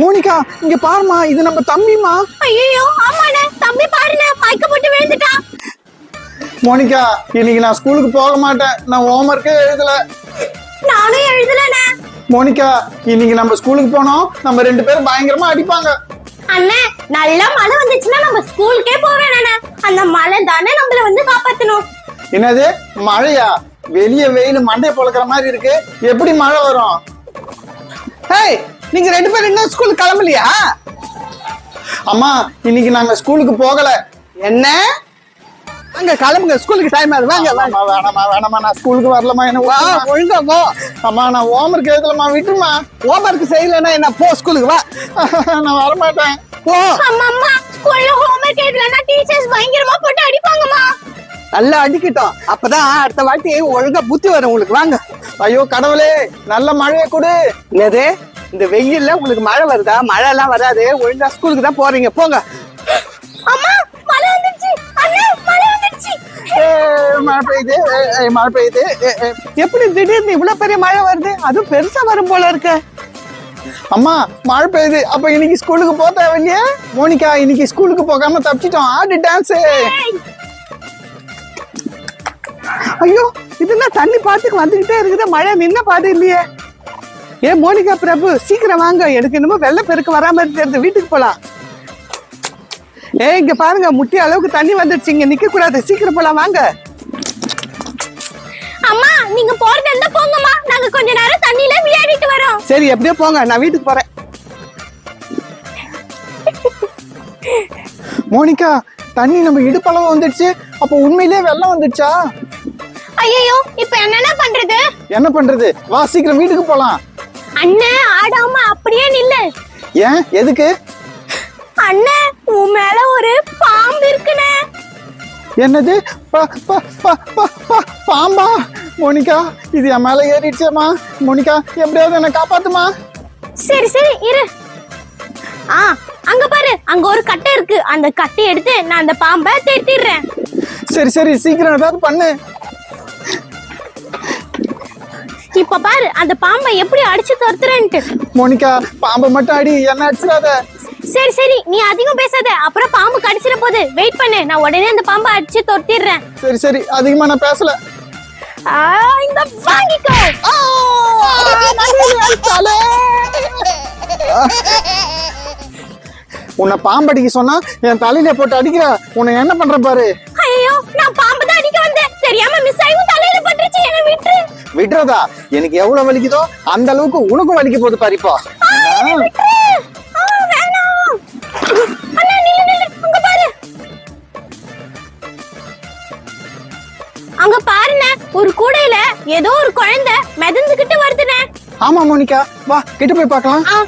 Monica இங்க பாருமா இது நம்ம தம்பிமா ஐயோ ஆமாண்ணே தம்பி பாருண்ணே மயக்க போட்டு விழுந்துட்டான் மோனிகா இன்னைக்கு நான் ஸ்கூலுக்கு போக மாட்டேன். நான் ஹோம்ஒர்க்கே எழுதல. நானும் எழுதலண்ணே. மோனிகா இன்னைக்கு நம்ம ஸ்கூலுக்கு போனோம். நம்ம ரெண்டு பேரும் பயங்கரமா அடிப்பாங்க. அண்ணே நல்லா மழை வந்துச்சுன்னா நம்ம ஸ்கூலுக்கே போவேண்ணே அந்த மழை தானே நம்மள வந்து காப்பாத்தணும். என்னது? மழையா? வெளிய வெயில் மண்டைய பொழக்கிற மாதிரி இருக்கு. எப்படி மழை வரும்? ஹேய் நீங்க ரெண்டு பேரும் இன்னும் ஸ்கூலுக்கு கிளம்பலையா? அம்மா இன்னைக்கு நாங்க ஸ்கூலுக்கு போகல. என்ன? அங்க கிளம்புங்க. ஸ்கூலுக்கு டைம் ஆகுது. வாங்க வாங்க. வேணாமா வேணாமா வேணாமா நான் ஸ்கூலுக்கு வரலமா என்ன வா. ஒழுங்கா போ அம்மா நான் ஹோம்ஒர்க் எழுதலமா விட்டுருமா ஹோம்ஒர்க் செய்யலைன்னா என்ன? போ ஸ்கூலுக்கு வா. நான் வரமாட்டேன். போ. அம்மா அம்மா ஸ்கூல்ல ஹோம்ஒர்க் எழுதலன்னா டீச்சர்ஸ் பயங்கரமா போட்டு அடிப்பாங்கம்மா. நல்லா அடிக்கட்டும். அப்பதான் அடுத்த வாட்டி ஒழுங்கா புத்தி வரும் உங்களுக்கு. வாங்க. ஐயோ கடவுளே நல்ல மழையை கொடு. என்னது? இந்த வெயில்ல உங்களுக்கு மழை வருதா? மழை எல்லாம் வராது. ஒழுங்கா ஸ்கூலுக்கு தான் போறீங்க. போங்க. அம்மா மழை வந்துருச்சு. அண்ணே மழை வந்துருச்சு. மழை பெய்யுது. மழை பெய்யுது. எப்படி திடீர்னு இவ்வளவு பெரிய மழை வருது? அதுவும் பெருசா வரும் போல இருக்கு. அம்மா மழை பெய்யுது. அப்ப இன்னைக்கு ஸ்கூலுக்கு போக தேவையில்லையே? மோனிகா இன்னைக்கு ஸ்கூலுக்கு போகாம தப்பிச்சிட்டோம். ஆடு டான்ஸ் ஐயோ இதெல்லாம் தண்ணி பாட்டுக்கு வந்துகிட்டே இருக்குது. மழை நின்ன பாடு இல்லையே. ஏ மோனிகா பிரபு சீக்கிரம் வாங்க. எனக்கு என்னமோ வெள்ளை பெருக்கு வராம இருக்கிறது வீட்டுக்கு போலாம். ஏ இங்க பாருங்க முட்டி அளவுக்கு தண்ணி வந்துடுச்சு. இங்க நிக்க கூடாது. சீக்கிரம் போலாம் வாங்க. அம்மா நீங்க போறது இருந்தா போங்கம்மா. நாங்க கொஞ்ச நேரம் தண்ணியில விளையாடிட்டு வரோம். சரி எப்படியோ போங்க. நான் வீட்டுக்கு போறேன். மோனிகா தண்ணி நம்ம இடுப்பளவு வந்துடுச்சு. அப்ப உண்மையிலேயே வெள்ளம் வந்துடுச்சா? ஐயோ இப்ப என்னென்ன பண்றது? என்ன பண்றது? வா சீக்கிரம் வீட்டுக்கு போலாம். அண்ணே ஆடாம அப்படியே நில்லு. ஏன்? எதுக்கு? அண்ணே உன் மேல ஒரு பாம்பு இருக்குண்ணே. என்னது? பாம்பா? மோனிகா இது என் மேல ஏறிடுச்சேம்மா. மோனிகா எப்படியாவது என்ன காப்பாத்துமா? சரி சரி இரு. ஆ அங்க பாரு அங்க ஒரு கட்டை இருக்கு. அந்த கட்டை எடுத்து நான் அந்த பாம்பை தேத்திடுறேன் சரி சரி சீக்கிரம் ஏதாவது பண்ணு. இப்ப பாரு அந்த பாம்பை எப்படி அடிச்சு துரத்துறேன்ட்டு. மோனிகா பாம்பை மட்டும் அடி என்ன அடிச்சிடாத? சரி சரி நீ அதிகம் பேசாத. அப்புறம் பாம்பு கடிச்சிட போகுது வெயிட் பண்ணு. நான் உடனே அந்த பாம்பை அடிச்சு துரத்திடுறேன். சரி சரி அதிகமா நான் பேசல. ஆ, இந்த வாங்கிக்கோ. உன்னை பாம்படிக்க சொன்னா என் தலையில போட்டு அடிக்கிற. உன்னை என்ன பண்ற பாரு? விடுறதா எனக்கு எவ்வளவு வலிக்குதோ அந்த அளவுக்கு உனக்கும் வலிக்க போகுது பாரு இப்போ. அங்க பாரு அங்க பாருண்ண ஒரு கூடையில ஏதோ ஒரு குழந்தை மிதந்துகிட்டு வருதுண்ணே. ஆமா மோனிகா. வா கிட்ட போய் பார்க்கலாம்.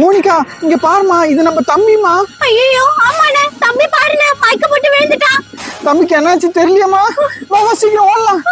மோனிகா இங்க பாருமா இது நம்ம தம்பிமா ஐயோ ஆமாண்ணே. தம்பி பாருண்ணே மயக்க போட்டு விழுந்துட்டான் தம்பிக்கு என்னாச்சு தெரியலையாமா வா வா, சீக்கிரம் ஓடலாம்.